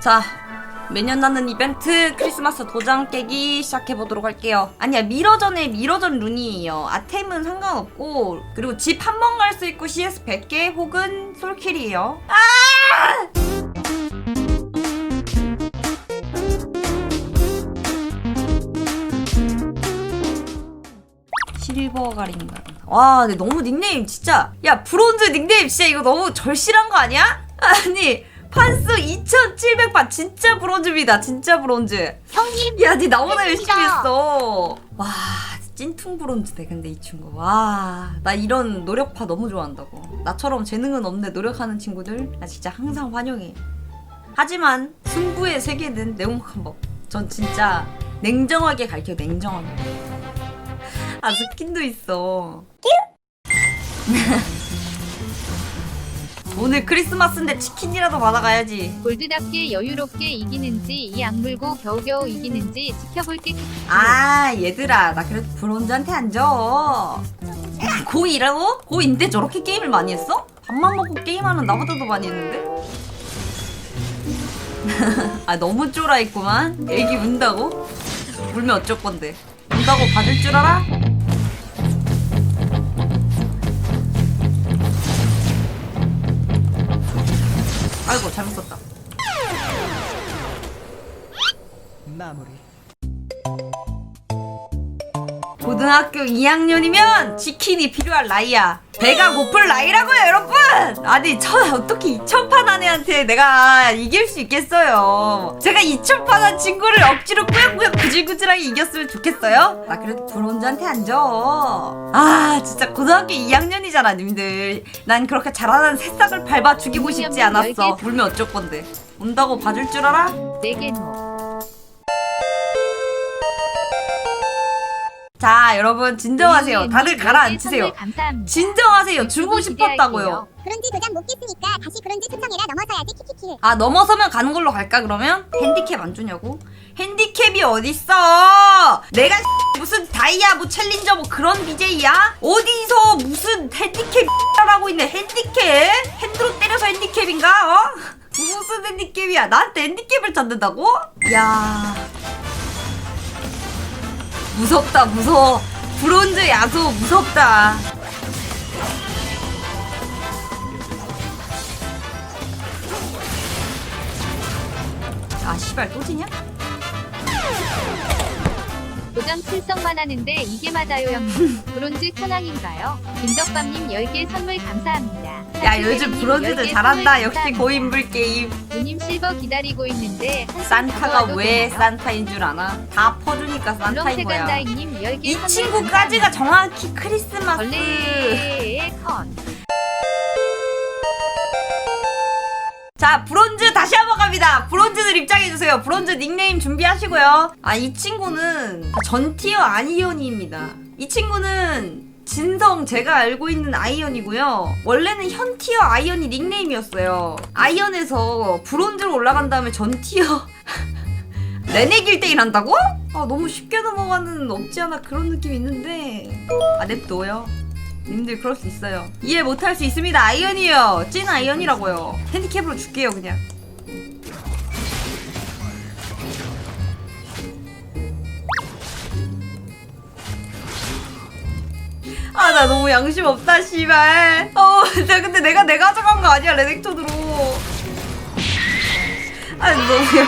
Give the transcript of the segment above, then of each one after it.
자, 매년 나는 이벤트 크리스마스 도장 깨기 시작해보도록 할게요. 아니야, 미러전에 미러전 룬이에요. 아템은 상관없고, 그리고 집 한 번 갈 수 있고 CS 100개 혹은 솔킬이에요. 아! 실버 가린다. 와, 근데 너무 닉네임 진짜. 야, 브론즈 닉네임 진짜 이거 너무 절실한 거 아니야? 아니, 판수 2,700판 진짜 브론즈입니다. 진짜 브론즈. 형님 야, 니 나보다 열심히. 했어. 와, 찐퉁 브론즈네, 근데 이 친구. 와, 나 이런 노력파 너무 좋아한다고. 나처럼 재능은 없는데 노력하는 친구들, 나 진짜 항상 환영해. 하지만 승부의 세계는 냉혹한 법. 전 진짜 냉정하게 갈게요, 냉정하게. 아, 스킨도 있어. 오늘 크리스마스인데 치킨이라도 받아가야지. 골드답게 여유롭게 이기는지 이 악물고 겨우겨우 이기는지 지켜볼게. 아 얘들아 나 그래도 브론즈한테 안 줘. 고2라고? 고2인데 저렇게 게임을 많이 했어? 밥만 먹고 게임하는 나보다도 많이 했는데? 아 너무 쫄아 있구만 애기 운다고? 울면 어쩔 건데 운다고 받을 줄 알아? 잘못 썼다 마무리. 고등학교 2학년이면 치킨이 필요할 나이야. 배가 고플 나이라고요, 여러분! 아니, 저 어떻게 2천판 한 애한테 내가 이길 수 있겠어요. 제가 2천판 한 친구를 억지로 꾸역꾸역 구질구질하게 이겼으면 좋겠어요? 나 그래도 브론즈한테 안 줘. 아, 진짜 고등학교 2학년이잖아, 님들. 난 그렇게 잘하는 새싹을 밟아 죽이고 싶지 않았어. 울면 어쩔 건데. 온다고 봐줄 줄 알아? 네개노 자, 여러분, 진정하세요. 다들 가라앉히세요. 감사합니다. 진정하세요. 주고 싶었다고요. 브론즈 도장 못 깼으니까 다시 브론즈 초청해라 넘어서야지 키키키 아 넘어서면 가는 걸로 갈까 그러면? 핸디캡 안 주냐고? 핸디캡이 어딨어? 내가 무슨 다이아 뭐 챌린저 뭐 그런 BJ야? 어디서 무슨 핸디캡이라고 있네 핸디캡? 핸드로 때려서 핸디캡인가? 어? 무슨 핸디캡이야? 나한테 핸디캡을 찾는다고? 야 무섭다 무서워 브론즈 야수 무섭다 아 씨발 또 지냐? 도장 필성만 하는데 이게 맞아요 형님. 브론즈 천왕인가요? 김덕밤님 10개 선물 감사합니다. 야 요즘 브론즈들 10개 잘한다 역시. 고인물 게임 누님 실버 기다리고 있는데 한숨 산타가 왜? 산타인 줄 아나? 다 퍼주니까 산타인 거야 10개 이 친구까지가 정확히 크리스마스 벌레의 컨. 자 브론즈 다시 한번 갑니다 브론즈들 입장해주세요 브론즈 닉네임 준비하시고요 아 이 친구는 전 티어 아이언입니다 이 친구는 진성 제가 알고 있는 아이언이고요. 원래는 현티어 아이언이 닉네임이었어요. 아이언에서 브론즈로 올라간 다음에 전티어 레네길 때 일한다고? 아 너무 쉽게 넘어가는 없지 않아? 그런 느낌이 있는데. 아 냅둬요. 님들 그럴 수 있어요. 이해 못할 수 있습니다. 아이언이에요. 찐 아이언이라고요. 핸디캡으로 줄게요 그냥 아 나 너무 양심 없다 씨발 어 나 근데 내가 내가 가져간 거 아니야 레넥톤으로 아 너무 양심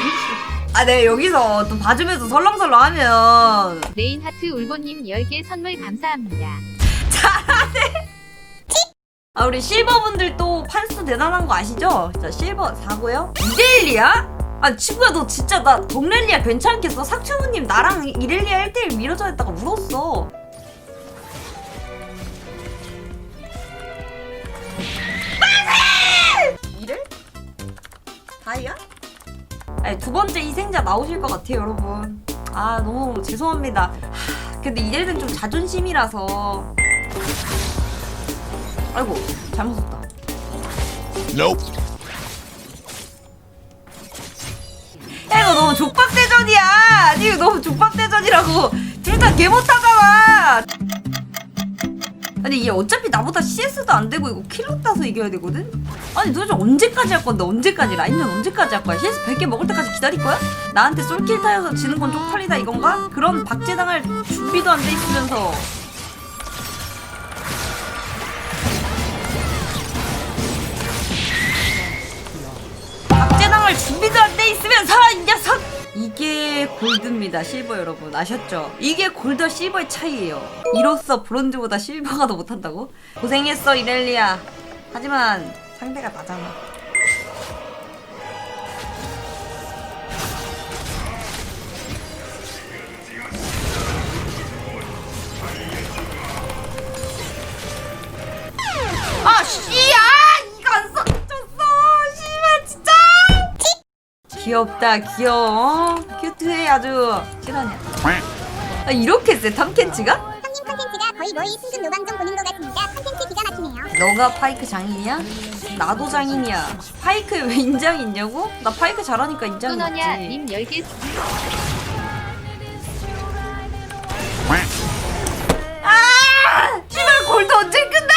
아 내가 여기서 또 봐주면서 설렁설렁 하면 레인하트 울보님 10개 선물 감사합니다. 아 우리 실버분들 또 판수 대단한 거 아시죠? 자 실버 4고요 2대1이야? 아 친구야 너 진짜 나 동렐리아 괜찮겠어? 삭추무님 나랑 이렐리아 1대1 미러져 했다가 울었어 아니 두 번째 희생자 나오실 것 같아요 여러분. 아 너무 죄송합니다. 하, 근데 이렐은 좀 자존심이라서. 아이고 잘못 썼다. Nope. 야 이거 너무 족밥대전이야. 아니 이거 너무 족밥대전이라고. 둘 다 개 못하잖아. 근데 이게 어차피 나보다 CS도 안 되고 이거 킬로 따서 이겨야 되거든? 아니 도대체 언제까지 할 건데 언제까지 라인전 언제까지 할 거야? CS 100개 먹을 때까지 기다릴 거야? 나한테 솔킬 타여서 지는 건 쪽팔리다 이건가? 그런 박제당할 준비도 안 돼 있으면서 박제당할 준비도 안 돼 있으면서 이 녀석! 이게 골드입니다 실버 여러분 아셨죠? 이게 골드와 실버의 차이예요 이로써 브론즈보다 실버가 더 못한다고? 고생했어 이렐리아 하지만 상대가 나잖아. 아 귀엽다 귀여워 어? 큐트해 아주. 실화냐 아, 이렇게 세 탐켄치가? 컨텐츠가 거의 너희 승급 노방정 보는 것 같습니다. 컨텐츠 기가 막히네요. 너가 파이크 장인이야? 나도 장인이야 파이크에 왜 인장이 있냐고? 나 파이크 잘하니까 인장이 소너냐 있지 님 10개 아! 씨발 골드 언제 끝내!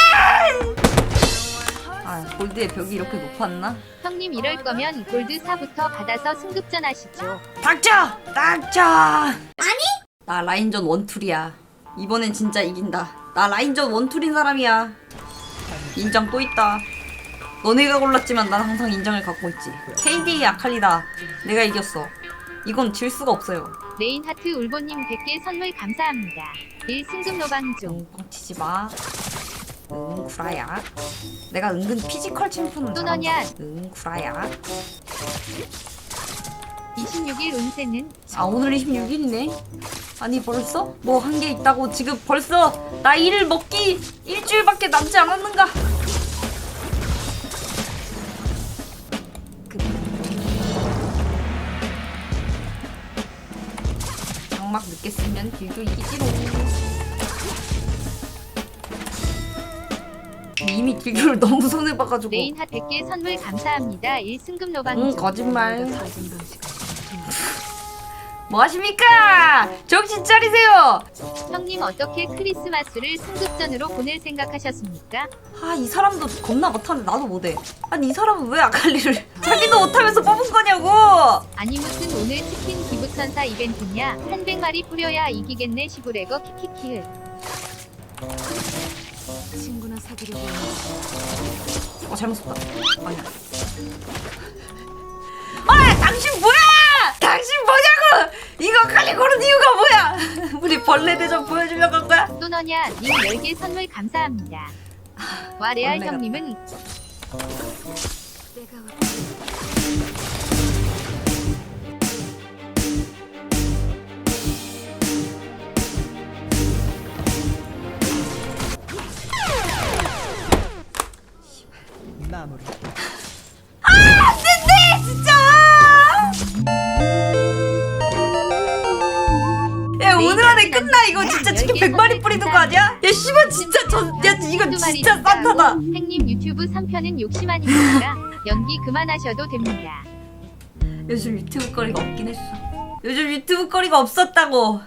아 골드의 벽이 이렇게 높았나? 형님 이럴 거면 골드 4부터 받아서 승급전 하시죠. 닥쳐! 닥쳐! 아니? 나 라인전 원툴이야. 이번엔 진짜 이긴다. 나 라인전 원툴인 사람이야. 인정 또 있다. 너네가 골랐지만 난 항상 인정을 갖고 있지. KD의 아칼리다. 내가 이겼어. 이건 질 수가 없어요. 레인하트 울보님 100개 선물 감사합니다. 1 승급 노방 중. 응, 뻥치지 마. 응, 구라야. 내가 은근 피지컬 챔프는 또 너냐? 잘한다. 응, 구라야. 26일 운세는 아 오늘 26일이네 아니 벌써? 뭐 한 게 있다고 지금 벌써 나 일을 먹기 일주일밖에 남지 않았는가 그... 장막 늦게 쓰면 딜도 이기지롱 이미 딜교를 너무 손해봐가지고 레인하 100개 선물 감사합니다. 1 승급 노방 응 중. 거짓말 뭐 하십니까? 정신 차리세요. 형님 어떻게 크리스마스를 승급전으로 보낼 생각하셨습니까? 아 이 사람도 겁나 못하는데 나도 못해. 아니 이 사람은 왜 아칼리를 자기도 못하면서 뽑은 거냐고! 아니 무슨 오늘 치킨 기부천사 이벤트냐? 300마리 뿌려야 이기겠네 시구레거. 키키키을. 어 잘못 썼다. 아니야. 아 당신 뭐야! 당신 뭐냐고 이거 아칼리 고른 이유가 뭐야 우리 벌레 대전 보여주려고 한 거야 또 너냐? 님 10개 선물 감사합니다. 와 레알 벌레 형님은 산타다 행님 유튜브 3편은 욕심 아닙니까? 연기 그만하셔도 됩니다. 요즘 유튜브 거리가 없긴 했어 요즘 유튜브 거리가 없었다고